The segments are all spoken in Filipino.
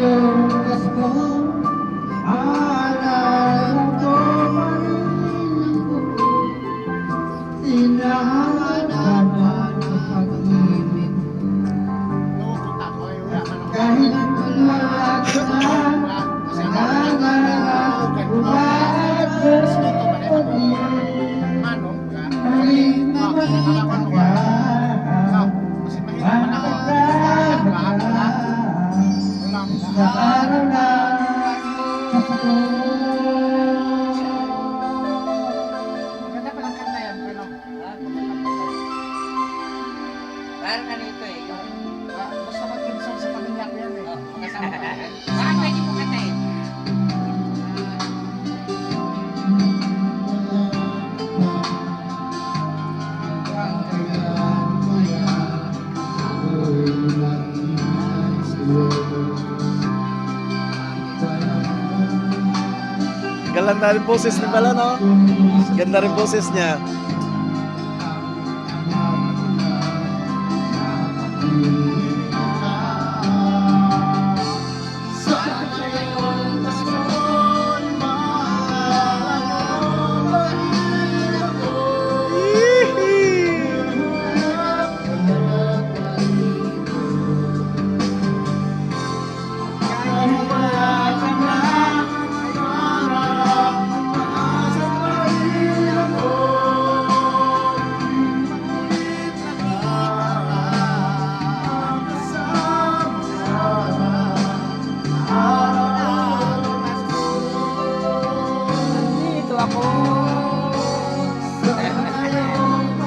you Pasko Ganda pa kanta yan, pero Parang ano ito eh. ah, ko tinsong sa pamilya ko yan eh. Oh, kasama ka. Baka pwede mo kantahin. Galanda rin boses ni pala, no? Ganda rin boses niya.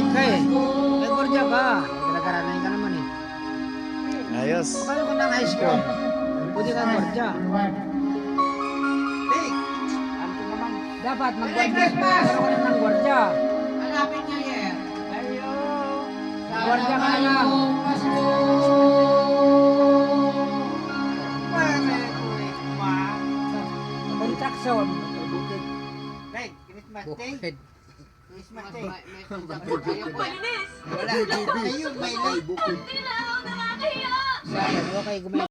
Kahit ka eh. May gwardiya ka. Pinag-aralan ka naman eh. Ayos. Paano ka ng high school? Pwede ka gwardiya. Dapat mag-gwardiya. Pero ka ng gwardiya. Hanapin niya yan. Gwardiya ka na lang. Construction. Bukid. Wala. Ayun, may live. Sayang, huwag kayo gumay.